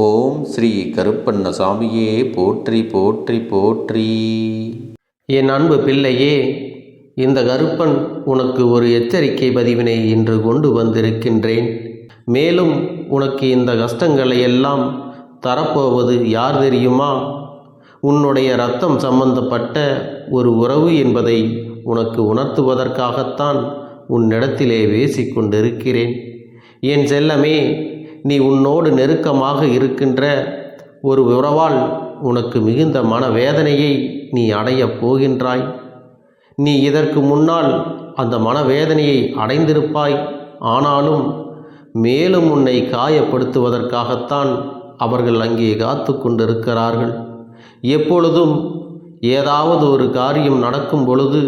ஓம் ஸ்ரீ கருப்பண்ணசாமியே போற்றி போற்றி போற்றி. என் அன்பு பிள்ளையே இந்த கருப்பன் உனக்கு ஒரு எச்சரிக்கை பதிவினை இன்று கொண்டு வந்திருக்கின்றேன். மேலும் உனக்கு இந்த கஷ்டங்களை எல்லாம் தரப்போவது யார் தெரியுமா? உன்னுடைய ரத்தம் சம்பந்தப்பட்ட ஒரு உறவு என்பதை உனக்கு உணர்த்துவதற்காகத்தான் உன்னிடத்திலே பேசிக்கொண்டிருக்கிறேன். என் செல்லமே நீ உன்னோடு நெருக்கமாக இருக்கின்ற ஒரு உறவால் உனக்கு மிகுந்த மனவேதனையை நீ அடையப் போகின்றாய். நீ இதற்கு முன்னால் அந்த மனவேதனையை அடைந்திருப்பாய். ஆனாலும் மேலும் உன்னை காயப்படுத்துவதற்காகத்தான் அவர்கள் அங்கே காத்து கொண்டிருக்கிறார்கள். எப்பொழுதும் ஏதாவது ஒரு காரியம் நடக்கும் பொழுது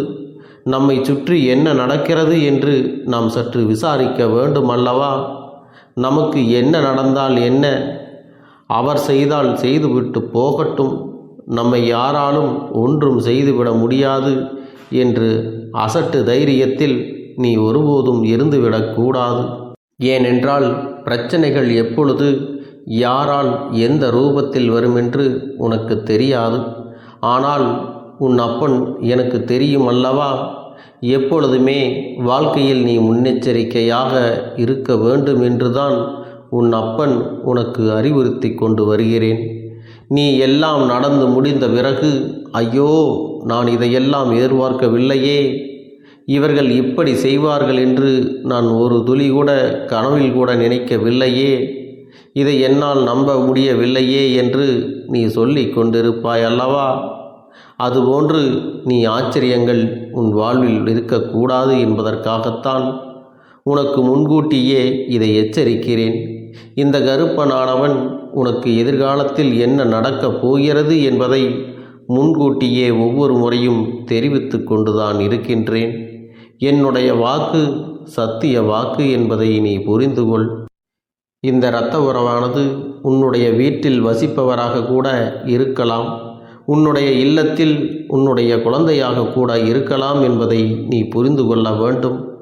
நம்மை சுற்றி என்ன நடக்கிறது என்று நாம் சற்று விசாரிக்க வேண்டும் அல்லவா நமக்கு என்ன நடந்தால் என்ன? அவர் செய்தால் செய்துவிட்டு போகட்டும். நம்மை யாராலும் ஒன்றும் செய்துவிட முடியாது என்று அசட்டு தைரியத்தில் நீ ஒருபோதும் இருந்துவிடக்கூடாது ஏனென்றால் பிரச்சனைகள் எப்பொழுது யாரால் எந்த ரூபத்தில் வருமென்று உனக்கு தெரியாது. ஆனால் உன் அப்பன் எனக்கு தெரியும் அல்லவா? எப்பொழுதுமே வாழ்க்கையில் நீ முன்னெச்சரிக்கையாக இருக்க வேண்டும் என்றுதான் உன் அப்பன் உனக்கு அறிவுறுத்தி கொண்டு வருகிறேன். நீ எல்லாம் நடந்து முடிந்த பிறகு ஐயோ நான் இதையெல்லாம் எதிர்பார்க்கவில்லையே. இவர்கள் இப்படி செய்வார்கள் என்று நான் ஒரு துளி கூட கனவில் கூட நினைக்கவில்லையே. இதை என்னால் நம்ப முடியவில்லையே என்று நீ சொல்லிக் கொண்டிருப்பாய் அல்லவா அதுபோன்று நீ ஆச்சரியங்கள் உன் வாழ்வில் இருக்கக்கூடாது என்பதற்காகத்தான் உனக்கு முன்கூட்டியே இதை எச்சரிக்கிறேன். இந்த கருப்பனானவன் உனக்கு எதிர்காலத்தில் என்ன நடக்கப் போகிறது என்பதை முன்கூட்டியே ஒவ்வொரு முறையும் தெரிவித்து கொண்டுதான் இருக்கின்றேன். என்னுடைய வாக்கு சத்திய வாக்கு என்பதை நீ புரிந்து கொள். இந்த இரத்த உறவானது உன்னுடைய வீட்டில் வசிப்பவராக கூட இருக்கலாம். உன்னுடைய இல்லத்தில் உன்னுடைய குழந்தையாக கூட இருக்கலாம் என்பதை நீ புரிந்து கொள்ள வேண்டும்.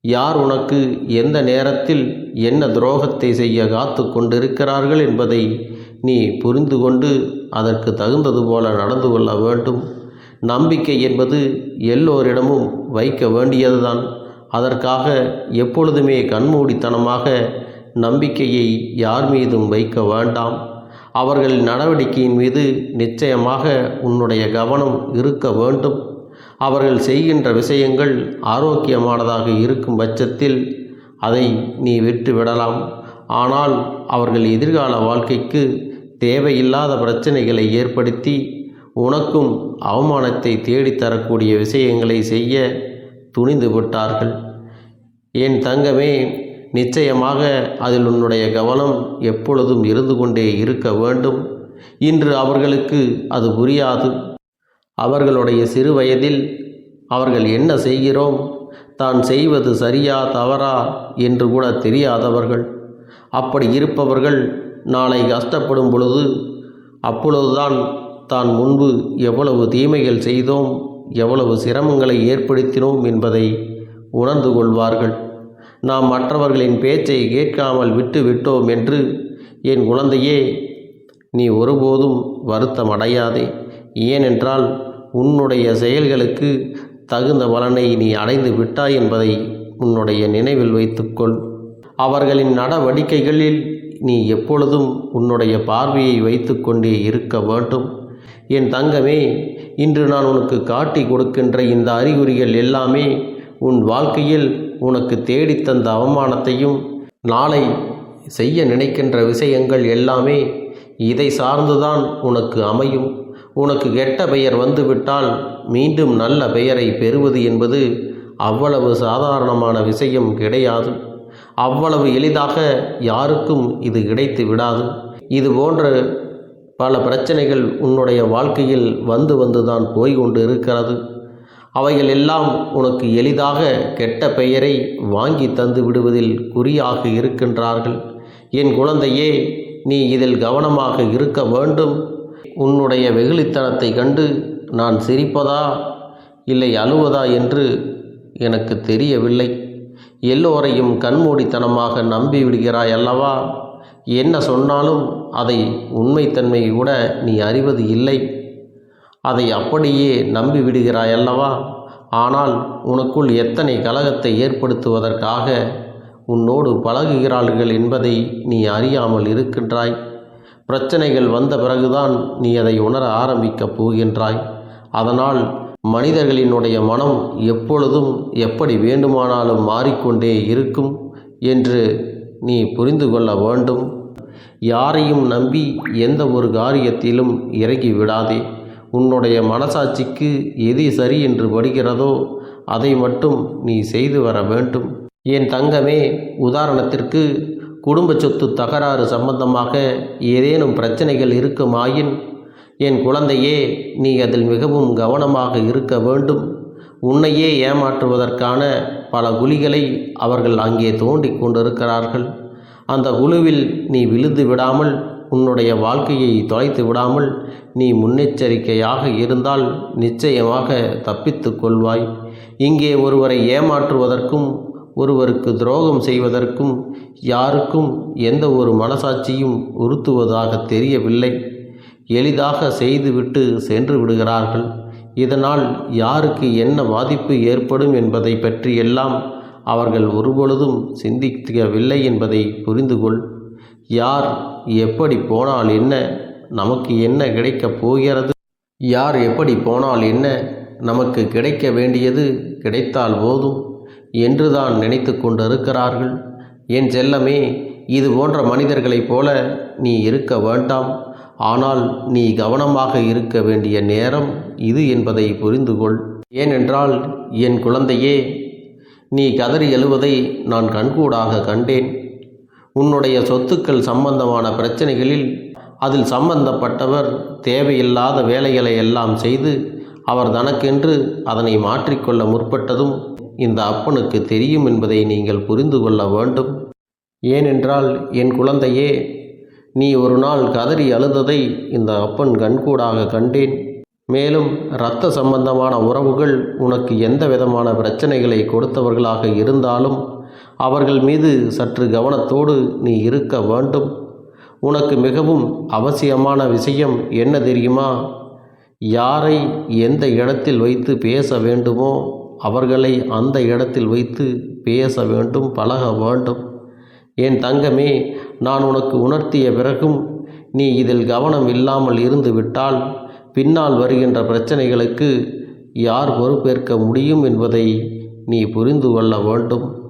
யார் உனக்கு எந்த நேரத்தில் என்ன துரோகத்தை செய்ய காத்து கொண்டிருக்கிறார்கள் என்பதை நீ புரிந்து கொண்டு அதற்கு தகுந்தது போல நடந்து கொள்ள வேண்டும். நம்பிக்கை என்பது எல்லோரிடமும் வைக்க வேண்டியதுதான். அதற்காக எப்பொழுதுமே கண்மூடித்தனமாக நம்பிக்கையை யார் மீதும் வைக்க வேண்டாம். அவர்கள் நடவடிக்கையின் மீது நிச்சயமாக உன்னுடைய கவனம் இருக்க வேண்டும். அவர்கள் செய்கின்ற விஷயங்கள் ஆரோக்கியமானதாக இருக்கும் பட்சத்தில் அதை நீ விட்டுவிடலாம். ஆனால் அவர்கள் எதிர்கால வாழ்க்கைக்கு தேவையில்லாத பிரச்சனைகளை ஏற்படுத்தி உனக்கும் அவமானத்தை தேடித்தரக்கூடிய விஷயங்களை செய்ய துணிந்து விட்டார்கள் என் தங்கமே நிச்சயமாக அதில் உன்னுடைய கவனம் எப்பொழுதும் இருந்து கொண்டே இருக்க வேண்டும். இன்று அவர்களுக்கு அது புரியாது. அவர்களுடைய சிறு வயதில் அவர்கள் என்ன செய்கிறோம்? தான் செய்வது சரியா தவறா என்று கூட தெரியாதவர்கள். அப்படி இருப்பவர்கள் நாளை கஷ்டப்படும் பொழுது அப்பொழுதுதான் தான் முன்பு எவ்வளவு தீமைகள் செய்தோம் எவ்வளவு சிரமங்களை ஏற்படுத்தினோம் என்பதை உணர்ந்து கொள்வார்கள். நாம் மற்றவர்களின் பேச்சை கேட்காமல் விட்டு விட்டோம் என்று என் குழந்தையே நீ ஒருபோதும் வருத்தம் அடையாதே ஏனென்றால் உன்னுடைய செயல்களுக்கு தகுந்த பலனை நீ அடைந்து விட்டாய் என்பதை உன்னுடைய நினைவில் வைத்துக்கொள். அவர்களின் நடவடிக்கைகளில் நீ எப்பொழுதும் உன்னுடைய பார்வையை வைத்துக்கொண்டே இருக்க வேண்டும். என் தங்கமே இன்று நான் உனக்கு காட்டி கொடுக்கின்ற இந்த அறிகுறிகள் எல்லாமே உன் வாழ்க்கையில் உனக்கு தேடித்தந்த அவமானத்தையும் நாளை செய்ய நினைக்கின்ற விஷயங்கள் எல்லாமே இதை சார்ந்துதான் உனக்கு அமையும். உனக்கு கெட்ட பெயர் வந்துவிட்டால் மீண்டும் நல்ல பெயரை பெறுவது என்பது அவ்வளவு சாதாரணமான விஷயம் கிடையாது. அவ்வளவு எளிதாக யாருக்கும் இது கிடைத்து விடாது. இது போன்ற பல பிரச்சனைகள் உன்னுடைய வாழ்க்கையில் வந்து வந்து தான் போய் கொண்டு இருக்கிறது அவைகள் எல்லாம் உனக்கு எளிதாக கெட்ட பெயரை வாங்கி தந்து விடுவதில் குறியாக இருக்கின்றார்கள். என் குழந்தையே நீ இதில் கவனமாக இருக்க வேண்டும். உன்னுடைய வெகுளித்தனத்தை கண்டு நான் சிரிப்பதா இல்லை அழுவதா என்று எனக்கு தெரியவில்லை. எல்லோரையும் கண்மூடித்தனமாக நம்பி விடுகிறாய் அல்லவா? என்ன சொன்னாலும் அதை உண்மைத்தன்மை கூட நீ அறிவது இல்லை. அதை அப்படியே நம்பி விடுகிறாய் அல்லவா ஆனால் உனக்குள் எத்தனை கலகத்தை ஏற்படுத்துவதற்காக உன்னோடு பழகுகிறார்கள் என்பதை நீ அறியாமல் இருக்கின்றாய். பிரச்சனைகள் வந்த பிறகுதான் நீ அதை உணர ஆரம்பிக்கப் போகின்றாய். அதனால் மனிதர்களினுடைய மனம் எப்பொழுதும் எப்படி வேண்டுமானாலும் மாறிக்கொண்டே இருக்கும் என்று நீ புரிந்து கொள்ள வேண்டும். யாரையும் நம்பி எந்த ஒரு காரியத்திலும் இறங்கி விடாதே. உன்னுடைய மனசாட்சிக்கு எது சரி என்று படுகிறதோ அதை மட்டும் நீ செய்து வர வேண்டும். என் தங்கமே உதாரணத்திற்கு குடும்ப சொத்து தகராறு சம்பந்தமாக ஏதேனும் பிரச்சனைகள் இருக்குமாயின் என் குழந்தையே நீ அதில் மிகவும் கவனமாக இருக்க வேண்டும். உன்னையே ஏமாற்றுவதற்கான பல குழிகளை அவர்கள் அங்கே தோண்டி கொண்டிருக்கிறார்கள். அந்த குழுவில் நீ விழுந்து விடாமல் உன்னுடைய வாழ்க்கையை தொலைத்து விடாமல் நீ முன்னெச்சரிக்கையாக இருந்தால் நிச்சயமாக தப்பித்து கொள்வாய். இங்கே ஒருவரை ஏமாற்றுவதற்கும் ஒருவருக்கு துரோகம் செய்வதற்கும் யாருக்கும் எந்த ஒரு மனசாட்சியும் உறுத்துவதாக தெரியவில்லை. எளிதாக செய்துவிட்டு சென்று விடுகிறார்கள். இதனால் யாருக்கு என்ன பாதிப்பு ஏற்படும் என்பதை பற்றியெல்லாம் அவர்கள் ஒருபொழுதும் சிந்திக்கவில்லை என்பதை புரிந்துகொள். யார் எப்படி போனால் என்ன? நமக்கு என்ன கிடைக்கப் போகிறது? யார் எப்படி போனால் என்ன? நமக்கு கிடைக்க வேண்டியது கிடைத்தால் போதும் என்றுதான் நினைத்து கொண்டிருக்கிறார்கள். என் செல்லமே இது போன்ற மனிதர்களைப் போல நீ இருக்க வேண்டாம். ஆனால் நீ கவனமாக இருக்க வேண்டிய நேரம் இது என்பதை புரிந்து கொள் ஏனென்றால் என் குழந்தையே நீ கதறி எழுவதை நான் கண்கூடாக கண்டேன். உன்னுடைய சொத்துக்கள் சம்பந்தமான பிரச்சனைகளில் அதில் சம்பந்தப்பட்டவர் தேவையில்லாத வேலைகளை எல்லாம் செய்து அவர் தனக்கென்று அதனை மாற்றிக்கொள்ள முற்பட்டதும் இந்த அப்பனுக்கு தெரியும் என்பதை நீங்கள் புரிந்து கொள்ள வேண்டும். ஏனென்றால் என் குழந்தையே நீ ஒரு நாள் கதறி அழுததை இந்த அப்பன் கண்கூடாக கண்டேன். மேலும் இரத்த சம்பந்தமான உறவுகள் உனக்கு எந்த விதமான பிரச்சனைகளை கொடுத்தவர்களாக இருந்தாலும் அவர்கள் மீது சற்று கவனத்தோடு நீ இருக்க வேண்டும். உனக்கு மிகவும் அவசியமான விஷயம் என்ன தெரியுமா? யாரை எந்த இடத்தில் வைத்து பேச வேண்டுமோ அவர்களை அந்த இடத்தில் வைத்து பேச வேண்டும் பழக வேண்டும். என் தங்கமே நான் உனக்கு உணர்த்திய பிறகும் நீ இதில் கவனம் இல்லாமல் இருந்துவிட்டால் பின்னால் வருகின்ற பிரச்சனைகளுக்கு யார் பொறுப்பேற்க முடியும் என்பதை நீ புரிந்து கொள்ள வேண்டும்.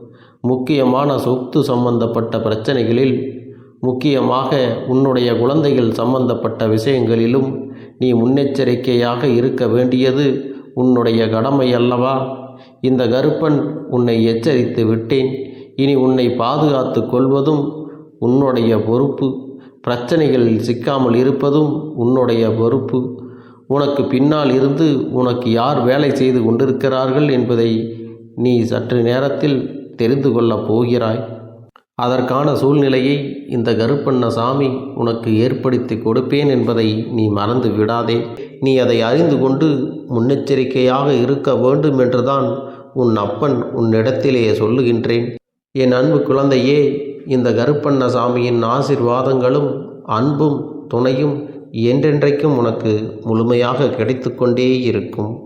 முக்கியமான சொத்து சம்பந்தப்பட்ட பிரச்சனைகளில் முக்கியமாக உன்னுடைய குழந்தைகள் சம்பந்தப்பட்ட விஷயங்களிலும் நீ முன்னெச்சரிக்கையாக இருக்க வேண்டியது உன்னுடைய கடமை அல்லவா? இந்த கருப்பன் உன்னை எச்சரித்து விட்டேன். இனி உன்னை பாதுகாத்து கொள்வதும் உன்னுடைய பொறுப்பு. பிரச்சனைகளில் சிக்காமல் இருப்பதும் உன்னுடைய பொறுப்பு. உனக்கு பின்னால் இருந்து உனக்கு யார் வேலை செய்து கொண்டிருக்கிறார்கள் என்பதை நீ சற்று நேரத்தில் தெரிந்து கொள்ளப் போகிறாய். அதற்கான சூழ்நிலையை இந்த கருப்பண்ண சாமி உனக்கு ஏற்படுத்தி கொடுப்பேன் என்பதை நீ மறந்து விடாதே. நீ அதை அறிந்து கொண்டு முன்னெச்சரிக்கையாக இருக்க வேண்டும் என்றுதான் உன் அப்பன் உன்னிடத்திலே சொல்லுகின்றேன். என் அன்பு குழந்தையே இந்த கருப்பண்ண சாமியின் ஆசிர்வாதங்களும் அன்பும் துணையும் என்றென்றைக்கும் உனக்கு முழுமையாக கிடைத்து கொண்டே இருக்கும்.